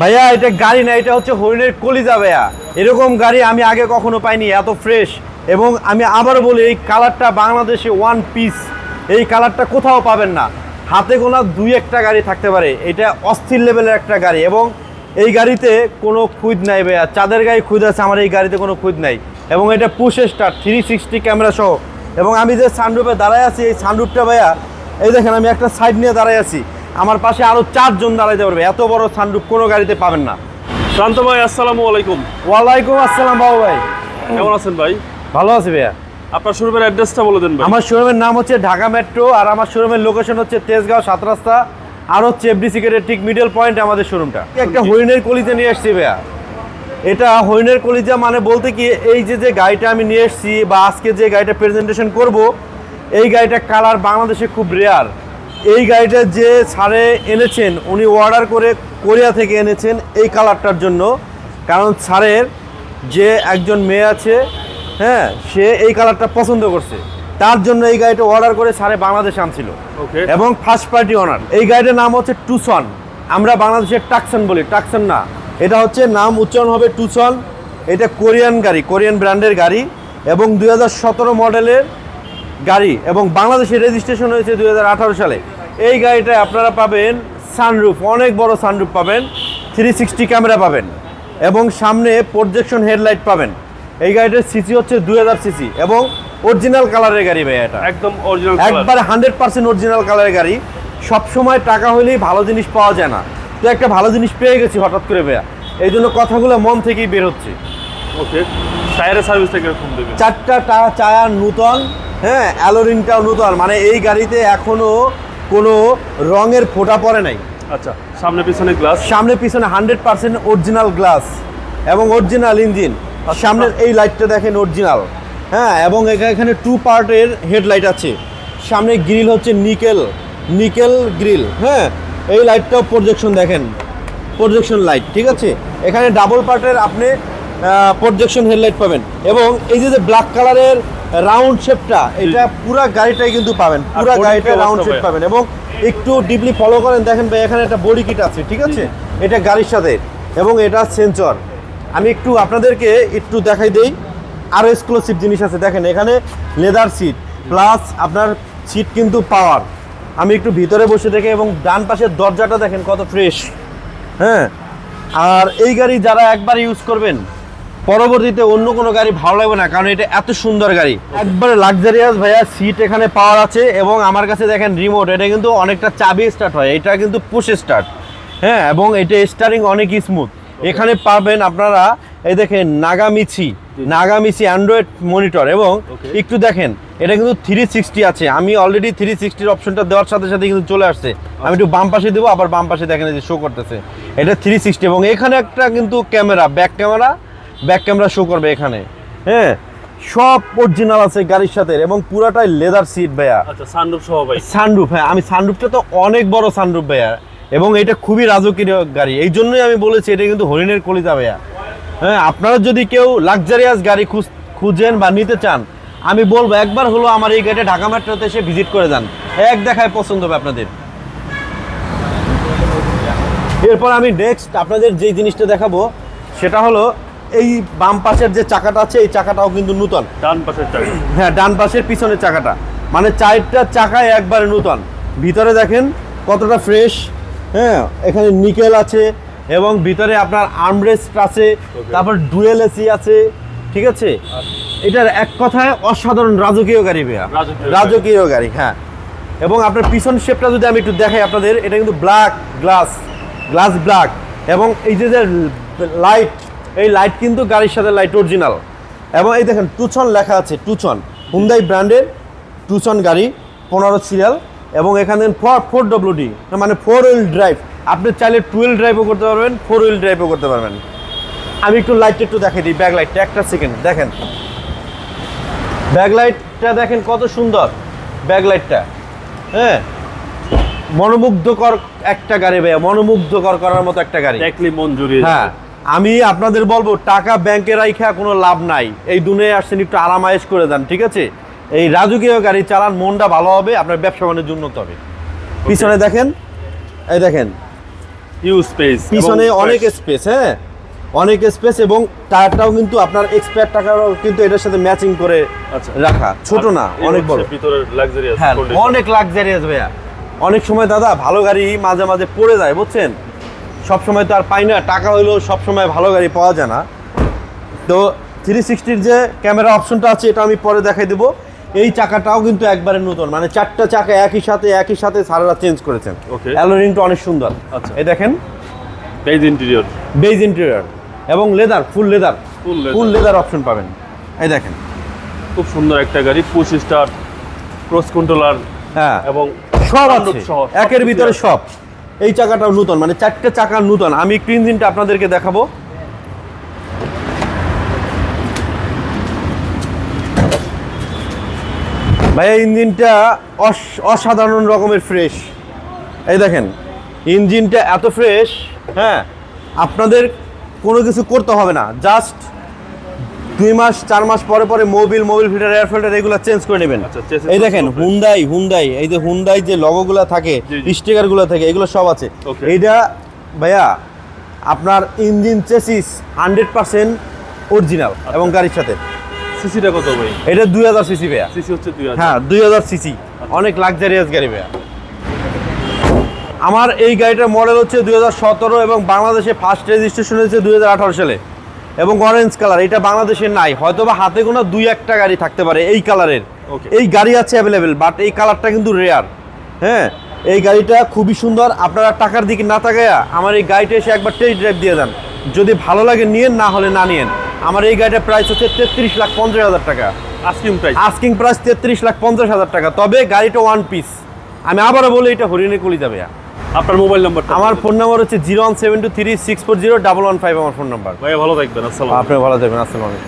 ভাইয়া, এটা গাড়ি না, এটা হচ্ছে হরিণের কলিজা ভাইয়া। এরকম গাড়ি আমি আগে কখনো পাইনি, এত ফ্রেশ এবং আমি আবারও বলি, এই কালারটা বাংলাদেশে ওয়ান পিস এই কালারটা কোথাও পাবেন না। হাতে গোনা দুই একটা গাড়ি থাকতে পারে। এটা অস্থির লেভেলের একটা গাড়ি এবং এই গাড়িতে কোনো খুঁজ নাই ভাইয়া। চাঁদের গায়ে খুঁজ আছে, আমার এই গাড়িতে কোনো খুঁজ নাই। এবং এটা পুশ থ্রি সিক্সটি ক্যামেরা সহ। এবং আমি যে সানরুপে দাঁড়ায় আছি, এই সানরুপটা ভাইয়া, এই দেখেন, আমি একটা সাইড নিয়ে দাঁড়ায় আছি। আমার পাশে আরও চারজন দাঁড়াইতে পারবে। এত বড় সানরুপ কোনো গাড়িতে পাবেন না। শান্ত ভাই আসসালামু আলাইকুম। ওয়ালাইকুম আসসালাম বাবু ভাই। কেমন আছেন ভাই? ভালো আছি ভাইয়া। আপনার শোরুমের অ্যাড্রেসটা বলে দেন ভাই। আমার শোরুমের নাম হচ্ছে ঢাকা মেট্রো আর আমার শোরুমের লোকেশন হচ্ছে তেজগাঁও সাত রাস্তা আর হচ্ছে এফডি সিকেটের ঠিক মিডল পয়েন্ট আমাদের শোরুমটা। একটা হরিণের কলিতে নিয়ে এসছি ভাইয়া। এটা হরিণের কলিজা মানে বলতে কি এই যে যে গাড়িটা আমি নিয়ে এসেছি বা আজকে যে গাড়িটা প্রেজেন্টেশন করব এই গাড়িটা কালার বাংলাদেশে খুব রেয়ার এই গাড়িটা যে ছাড়ে এনেছেন উনি অর্ডার করে কোরিয়া থেকে এনেছেন এই কালারটার জন্য। কারণ ছাড়ের যে একজন মেয়ে আছে হ্যাঁ সে এই কালারটা পছন্দ করছে। তার জন্য এই গাড়িটা অর্ডার করে সারে বাংলাদেশে আনছিল। ওকে এবং ফার্স্ট পার্টি অনার এই গাড়িটার নাম হচ্ছে টুসন আমরা বাংলাদেশের টাকসন বলি। টাকসন না। এটা হচ্ছে নাম উচ্চারণ হবে টুসন এটা কোরিয়ান গাড়ি কোরিয়ান ব্র্যান্ডের গাড়ি। এবং দু হাজার সতেরো মডেলের গাড়ি। এবং বাংলাদেশে রেজিস্ট্রেশন হয়েছে দু হাজার আঠারো সালে। এই গাড়িটায় আপনারা পাবেন সানরুফ অনেক বড় সানরুফ পাবেন থ্রি সিক্সটি ক্যামেরা পাবেন এবং সামনে প্রজেকশন হেডলাইট পাবেন। এই গাড়িটার সিসি হচ্ছে দু হাজার সিসি এবং অরিজিনাল কালারের গাড়ি ভাই এটা। একদম অরিজিনাল একবার হান্ড্রেড পার্সেন্ট অরিজিনাল কালারের গাড়ি। সবসময় টাকা হলেই ভালো জিনিস পাওয়া যায় না। তো একটা ভালো জিনিস পেয়ে গেছি হঠাৎ করে ভাইয়া। এই জন্য কথাগুলো মন থেকেই বের হচ্ছে। ওকে টায়ারের চারটা টা- টায়ার নূতন হ্যাঁ অ্যালোরিংটাও নূতন। মানে এই গাড়িতে এখনও কোনো রঙের ফোঁটা পড়ে নাই। আচ্ছা সামনে পিছনে গ্লাস সামনে পিছনে হান্ড্রেড পার্সেন্ট অরিজিনাল গ্লাস এবং অরিজিনাল ইঞ্জিন সামনের এই লাইটটা দেখেন অরিজিনাল হ্যাঁ এবং এখা- এখানে টু পার্টের হেডলাইট আছে। সামনে গ্রিল হচ্ছে নিকেল নিকেল গ্রিল হ্যাঁ এই লাইটটাও প্রজেকশন দেখেন। প্রজেকশন লাইট ঠিক আছে? এখানে ডাবল পার্টের আপনি প্রজেকশন হেডলাইট পাবেন। এবং এই যে যে ব্ল্যাক কালারের রাউন্ড শেপটা এটা পুরা গাড়িটাই কিন্তু পাবেন পুরা গাড়িটা রাউন্ড শেপ পাবেন এবং একটু ডিপলি ফলো করেন দেখেন ভাই এখানে একটা বডি কিট আছে ঠিক আছে? এটা গাড়ির সাথে এবং এটা সেন্সর আমি একটু আপনাদেরকে একটু দেখাই দেই আরও এক্সক্লুসিভ জিনিস আছে দেখেন এখানে লেদার সিট প্লাস আপনার সিট কিন্তু পাওয়ার আমি একটু ভিতরে বসে দেখে এবং ডান পাশের দরজাটা দেখেন কত ফ্রেশ হ্যাঁ? আর এই গাড়ি যারা একবার ইউজ করবেন পরবর্তীতে অন্য কোনো গাড়ি ভালো লাগবে না কারণ এটা এত সুন্দর গাড়ি। একবারে লাক্সারিয়াস ভাইয়া সিট এখানে পাওয়ার আছে এবং আমার কাছে দেখেন রিমোট এটা কিন্তু অনেকটা চাবি স্টার্ট হয় এটা কিন্তু পুশ স্টার্ট হ্যাঁ এবং এটা স্টারিং অনেক স্মুথ এখানে পাবেন আপনারা এই দেখেন নাগামিছি নাগামিছি অ্যান্ড্রয়েড মনিটর এবং একটু দেখেন এটা কিন্তু থ্রি সিক্সটি আছে। আমি অলরেডি থ্রি সিক্সটির অপশনটা দেওয়ার সাথে সাথে কিন্তু চলে আসছে। আমি একটু বাম পাশে দেবো আবার বাম পাশে দেখেন যে শো করতেছে। এটা থ্রি সিক্সটি এবং এখানে একটা কিন্তু camera back camera back camera show করবে এখানে। হ্যাঁ সব অরিজিনাল আছে গাড়ির সাথে এবং পুরাটাই লেদার সিট ভাইয়া। আচ্ছা সানরুফ সহ ভাই। সানরুফ হ্যাঁ আমি সানরুফটা তো অনেক বড় সানরুফ ভাইয়া এবং এটা খুবই রাজকীয় গাড়ি। এই জন্যই আমি বলেছি এটা কিন্তু হরিণের কলিতা ভাইয়া। হ্যাঁ আপনারা যদি কেউ লাক্সারিয়াস গাড়ি খুঁজ- খুঁজেন বা নিতে চান আমি বলব একবার হলো আমার এই গাড়িটা ঢাকা মেট্রোতে এসে ভিজিট করে যান। এক দেখায় পছন্দ হবে আপনাদের। এরপর আমি নেক্সট আপনাদের যে জিনিসটা দেখাবো সেটা হলো এই বাম পাশের যে চাকাটা আছে এই চাকাটাও কিন্তু নূতন। ডান পাশের চাকা। হ্যাঁ ডান পাশের পিছনের চাকাটা। মানে চারটা চাকায় একবারে নূতন। ভিতরে দেখেন কতটা ফ্রেশ হ্যাঁ এখানে নিকেল আছে এবং ভিতরে আপনার আর্মরেস্ট আছে তারপর ডুয়েল এসি আছে ঠিক আছে? এটার এক কথায় অসাধারণ রাজকীয় গাড়ি ভাইয়া। রাজকীয় গাড়ি। রাজকীয় গাড়ি হ্যাঁ। এবং আপনার পিছন শেপটা যদি আমি একটু দেখাই আপনাদের এটা কিন্তু ব্ল্যাক গ্লাস গ্লাস ব্ল্যাক এবং এই যে যে লাইট এই লাইট কিন্তু গাড়ির সাথে লাইট অরিজিনাল এবং এই দেখেন টুচন লেখা আছে টুচন হুন্দাই ব্র্যান্ডের টুচন গাড়ি পনেরো সিরিয়াল এবং এখানে ফোর ফোর ডব্লিউডি মানে ফোর হুইল ড্রাইভ আপনি চাইলে টু হুইল ড্রাইভও করতে পারবেন ফোর হুইল ড্রাইভও করতে পারবেন। আমি একটু লাইটটা একটু দেখাই দিই ব্যাক লাইটটা একটা সেকেন্ড দেখেন ব্যাক লাইটটা দেখেন কত সুন্দর। ব্যাক লাইটটা হ্যাঁ? মনোমুগ্ধকর একটা গাড়ি ভাইয়া মনোমুগ্ধকর করার মতো একটা গাড়ি। দেখলি মন জুড়িয়ে হ্যাঁ। আমি আপনাদের বলব টাকা ব্যাংকে রাইখা কোনো লাভ নাই। এই দুনিয়ায় আসছেন একটু আরামায়েশ করে দেন ঠিক আছে? এই রাজকীয় গাড়ি চালান মনটা ভালো হবে আপনার ব্যবসা বাণিজ্য উন্নত হবে। পিছনে দেখেন এই দেখেন। হিউজ স্পেস পিছনে অনেক স্পেস হ্যাঁ? অনেক স্পেস এবং টায়ারটাও কিন্তু আপনার এক্সপায়ার টাকারও কিন্তু এটার সাথে ম্যাচিং করে আচ্ছা। রাখা। ছোট না অনেক বড়। ভিতরে লাক্সারিয়াস হ্যাঁ অনেক লাক্সারিয়াস ভাইয়া। অনেক সময় দাদা ভালো গাড়ি মাঝে মাঝে পড়ে যায় বুঝছেন? সব সময় তো আর পাই না টাকা হইলেও সব সময় ভালো গাড়ি পাওয়া যায় না। তো থ্রি সিক্সটির যে ক্যামেরা অপশনটা আছে এটা আমি পরে দেখাই দেবো। এই চাকাটাও কিন্তু একবারে নতুন মানে চারটা চাকা একই সাথে একই সাথে সারারা চেঞ্জ করেছেন. অ্যালোরিংটা অনেক সুন্দর। আচ্ছা। এই দেখেন। বেজ ইন্টেরিয়র বেজ ইন্টেরিয়র এবং leather full leather. Full leather option পাবেন। এই দেখেন। খুব সুন্দর একটা গাড়ি পুশ স্টার ক্রস কন্ট্রোলার হ্যাঁ। এবং সব আছে। একের ভিতরে সব। এই চাকাটাও নূতন মানে চারটে চাকার নূতন। আমি একটু ইঞ্জিনটা আপনাদেরকে দেখাবো। ভাইয়া ইঞ্জিনটা অস- অসাধারণ রকমের ফ্রেশ এই দেখেন, ইঞ্জিনটা এত ফ্রেশ হ্যাঁ আপনাদের কোনো কিছু করতে হবে না। জাস্ট দুই মাস চার মাস পরে পরে Mobil Mobil filter air filter এগুলো চেঞ্জ করে নেবেন। আচ্ছা, এই দেখেন হুন্দাই হুন্দাই এই যে হুন্দাই যে লগোগুলো থাকে। স্টিকারগুলো থাকে এগুলো সব আছে। এইটা ভাইয়া আপনার engine chassis hundred percent original আচ্ছা। এবং গাড়ির সাথে। সিসিটা কত ভাই? এটা দুই হাজার সিসি ভাইয়া। সিসি হচ্ছে দুই হ্যাঁ দুই হাজার সিসি অনেক লাক্সারিয়াস গাড়ি ভাইয়া। আমার এই গাড়িটার মডেল হচ্ছে দুই হাজার সতেরো এবং বাংলাদেশে ফার্স্ট রেজিস্ট্রেশন হয়েছে দুই হাজার আঠারো সালে। এবং অরেঞ্জ কালার এটা বাংলাদেশে নাই। হয়তো বা হাতে গোনা দুই একটা গাড়ি থাকতে পারে এই কালারের এই গাড়ি আছে অ্যাভেলেবেল বাট এই কালারটা কিন্তু রেয়ার হ্যাঁ এই গাড়িটা খুবই সুন্দর। আপনারা টাকার দিকে না তাকায়া আমার এই গাড়িটা এসে একবার টেস্ট ড্রাইভ দিয়ে দেন যদি ভালো লাগে নিয়েন না হলে না নিয়েন। আমার এই গাড়িটার প্রাইস হচ্ছে তেত্রিশ লাখ পঞ্চাশ হাজার টাকা। আস্কিং প্রাইস আস্কিং প্রাইস তেত্রিশ লাখ পঞ্চাশ হাজার টাকা। তবে গাড়িটা ওয়ান পিস আমি আবারও বলি এটা হরিণে কলি যাবে আপনার মোবাইল নাম্বার আমার ফোন নাম্বার হচ্ছে zero one seven two three six four zero double one five আমার ফোন নাম্বার। ভাই ভালো থাকবেন আসসালাম আপনি ভালো থাকবেন আসসালামাইকুম